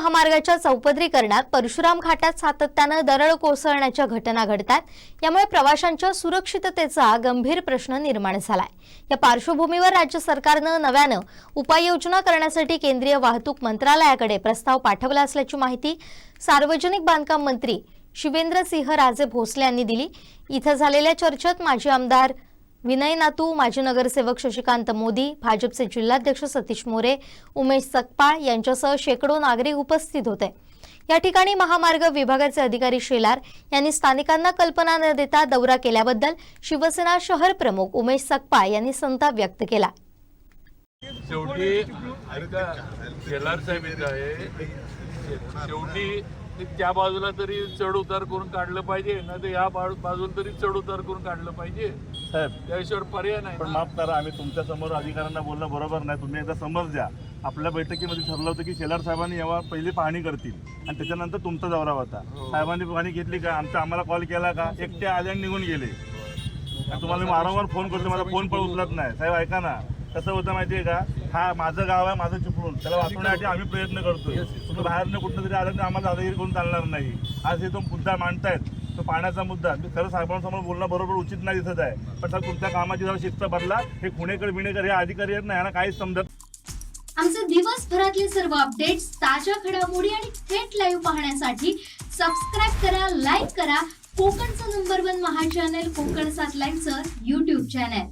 महामार्गाच्या चौपदरीकरणात परशुराम घाटात सातत्यानं दरड कोसळण्याच्या घटना घडतात. यामुळे प्रवाशांच्या सुरक्षिततेचा गंभीर प्रश्न निर्माण झालाय. या पार्श्वभूमीवर राज्य सरकारनं नव्यानं उपाययोजना करण्यासाठी केंद्रीय वाहतूक मंत्रालयाकडे प्रस्ताव पाठवला असल्याची माहिती सार्वजनिक बांधकाम मंत्री शिवेंद्रसिंह राजे भोसले यांनी दिली. इथं झालेल्या चर्चेत माजी आमदार विनय नातू माजी नगरसेवक शशिकांत मोदी भाजपचे जिल्हाध्यक्ष सतीश मोरे उमेश सकपाळ यांच्यासह शेकडो नागरिक उपस्थित होते. या ठिकाणी महामार्ग विभागाचे अधिकारी शेलार यांनी स्थानिकांना कल्पना न देता दौरा केल्याबद्दल शिवसेना शहर प्रमुख उमेश सकपाळ यांनी संताप व्यक्त केला. शेवटी शेलार साहेब आहे. शेवटी ते त्या बाजूला तरी चढ उतार करून काढलं पाहिजे ना ते या बाजूला तरी चढ उतार करून काढलं पाहिजे. साहेब. त्याशिवाय पर्याय नाही पण. माफ करा आम्ही तुमच्यासमोर अधिकाऱ्यांना बोलणं बरोबर नाही. तुम्ही एकदा समज द्या. आपल्या बैठकीमध्ये ठरलं होतं की शेलार साहेबांनी यावर पहिली पाहणी करतील आणि त्याच्यानंतर तुमचा दौरा होता. साहेबांनी पाहणी घेतली का? आमचा आम्हाला कॉल केला का? एकटे आले आणि निघून गेले. आणि तुम्हाला मी वारंवार फोन करतो माझा फोन पण उचलत नाही. साहेब ऐका ना. कसं होतं माहितीये का? हा माझं गाव आहे माझं चिपळूण. त्याला वाचवण्यासाठी आम्ही प्रयत्न करतोय. तुम्ही बाहेरनं कुठं तरी आलं तर आम्हाला दादागिरी करून चालणार नाही. आज हे तो मुद्दा मांडतायत तो पाण्याचा मुद्दा. मी खरं साहेबांसमोर बोलणं बरोबर उचित नाही दिसत आहे. पण सर तुमच्या कामाची जरा शिस्त बदला हे खुणेकर बिणेकर हे अधिकारी आहेत ना यांना काहीच समजत आमचे दिवसभरातले सर्व अपडेट्स ताज्या घडामोडी आणि थेट लाईव्ह पाहण्यासाठी सबस्क्राईब करा लाईक करा. कोकणचं नंबर वन महा चॅनल कोकण सात लाईनचं युट्यूब चॅनल